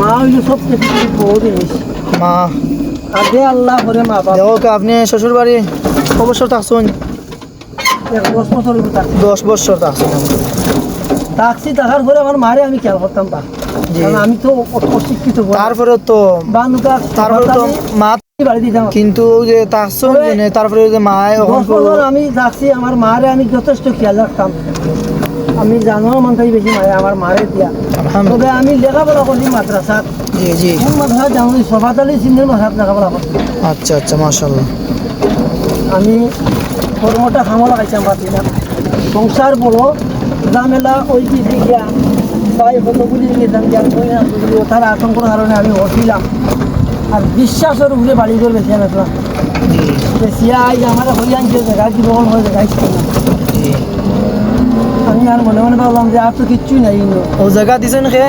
মা হইল সব কিছু বহুত জিনিস মা। আগে আল্লাহ করে মা বাবা দেখো আপনি শ্বশুর বাড়ি অবসর থাকছেন? দশ বছর দশ থাকছেন। থাকছি থাকার পরে আমার মারে আমি খেয়াল করতাম তা আমি তো অশিক্ষিত। তারপরে তো তারপরে তো মা কিন্তু যে জেনে, তারপরে যে মা এখন দশ বছর আমি থাকছি আমার মারে আমি যথেষ্ট খেয়াল রাখতাম। আমি জানো মান থেকে বেশি মারে আমার মারে দিয়া। তবে আমি লেখাপড়া করছি মাদ্রাসাত। জি জি। কোন মাদ্রাসা জানো সভাত আলী সিন্ধের মাদ্রাসাত লেখাপড়া করছি আচ্ছা আচ্ছা আমি কর্মটা খামলা সংসার ওই গিয়া তাই তার আতঙ্কর কারণে আমি হসিলাম আর বিশ্বাসের উপরে বাড়ি করে বেশি আসলাম জি। বেশিয়া আই আমার হই আনছে জায়গা জীবন হয়ে দেখাইছি জি। আমি আর মনে মনে ভাবলাম যে আর তো কিচ্ছুই নাই ও জায়গা দিছেন খে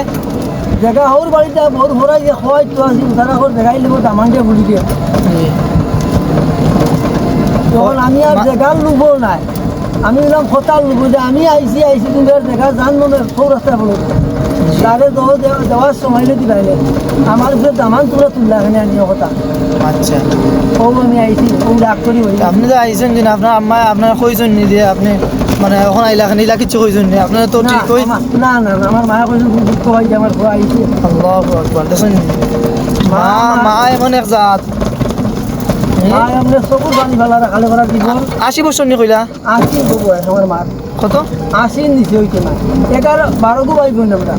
জায়গা হওয়ার বাড়িতে বহুত ভরাই যে হয় তো আসি তারা করে দেখাই লিব দামান দিয়ে বলি দিয়ে তখন আমি আর জায়গার লুবো নাই। আমি বললাম হতাল লুবো যে আমি আইসি আইসি আর দেখা জান মনে সৌ রাস্তা বলো। তারে তো দেওয়ার সময় দিবাই নাই। আমার উপরে দামান তোরা তুললা এখানে আনিও কথা। আচ্ছা। ও আমি আইসি ও ডাক করি বলি। আপনি যে আইছেন দিন আপনার আম্মা আপনার কইছেন নি যে আপনি মানে এখন আইলা খান ইলা কিছু কইছেন নি? আপনার তো ঠিক কই না না না, আমার মায়া কইছে খুব দুঃখ হয় যে আমার ঘর আইসি আল্লাহু আকবার দেখছেন মা মা এমন এক জাত। আশি বছর নি কইলা? আশি আমার মার। কত? আশি নিচে হইতে না। এগারো বারো গো ভাই বোন আমরা।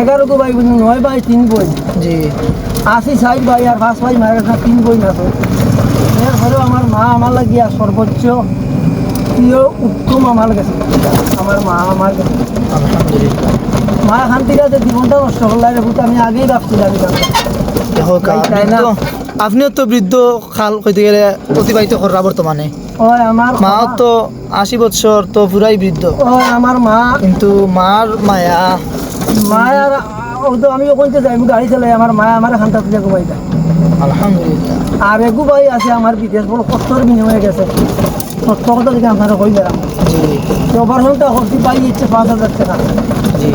এগারো গো ভাই বোন নয় ভাই তিন বই জি। আশি সাইড ভাই আর পাঁচ ভাই মারা তিন বই না তো এরপরেও আমার মা আমার লাগিয়া সর্বোচ্চ প্রিয় উত্তম আমার কাছে। আমার মা আমার কাছে। আলহামদুলিল্লাহ মা এখান থেকে যে জীবনটা নষ্ট করলে রে আমি আগেই ভাবছিলাম তাই না? আপনিও তো বৃদ্ধ খাল কইতে গেলে অতিবাহিত করা বর্তমানে। ওই আমার মা তো আশি বছর তো পুরাই বৃদ্ধ। ওই আমার মা কিন্তু মার মায়া মা আর ও তো আমি ওখান যাই গাড়ি চালাই আমার মা আমার থেকে ঘুমাই যায় আলহামদুলিল্লাহ। আর এগু ভাই আছে আমার বিদেশ বড় কষ্টর বিনিময়ে গেছে। কথা থেকে আপনারা কইলাম জি অপারেশনটা করছি পাই ইচ্ছে পাঁচ হাজার টাকা।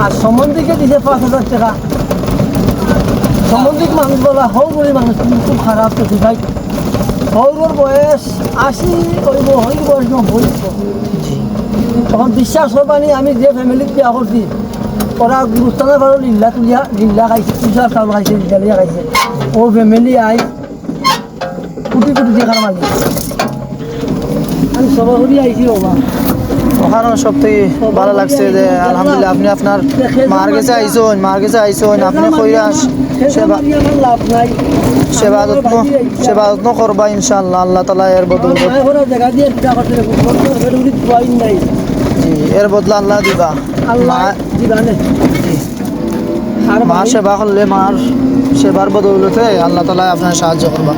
আর সম্বন্ধিকে দিছে পাঁচ হাজার টাকা। সম্বন্ধিক মানুষ বলা হৌ বলে মানুষ কিন্তু খুব খারাপ তো ভাই? হৌর বয়স আশি হইব হইর বয়স নব্বই। তখন বিশ্বাস করবানি আমি যে ফ্যামিলিত বিয়া করছি ওরা গুরুস্থানের ভালো লিল্লা তুলিয়া লিল্লা খাইছে তুষার চাউল খাইছে লিল্লা খাইছে। ও ফ্যামিলি আই কোটি কোটি টাকার মালিক। সব থেকে ভালো লাগছে যে আলহামদুলিল্লাহ আপনি আপনার মার কাছে আইসন মার কাছে আইসন আপনি কইরাস সেবা আমার লাভ নাই। সেবা যত্ন সেবা যত্ন করবা আল্লাহ তালা এর বদল জি এর বদলা আল্লাহ দিবা। আল্লাহ মা- জীবানে জি। আর সেবা করলে মার সেবার বদৌলতে আল্লাহ তালা আপনার সাহায্য করবা।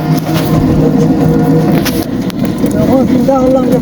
যখন চিন্তা করলাম যে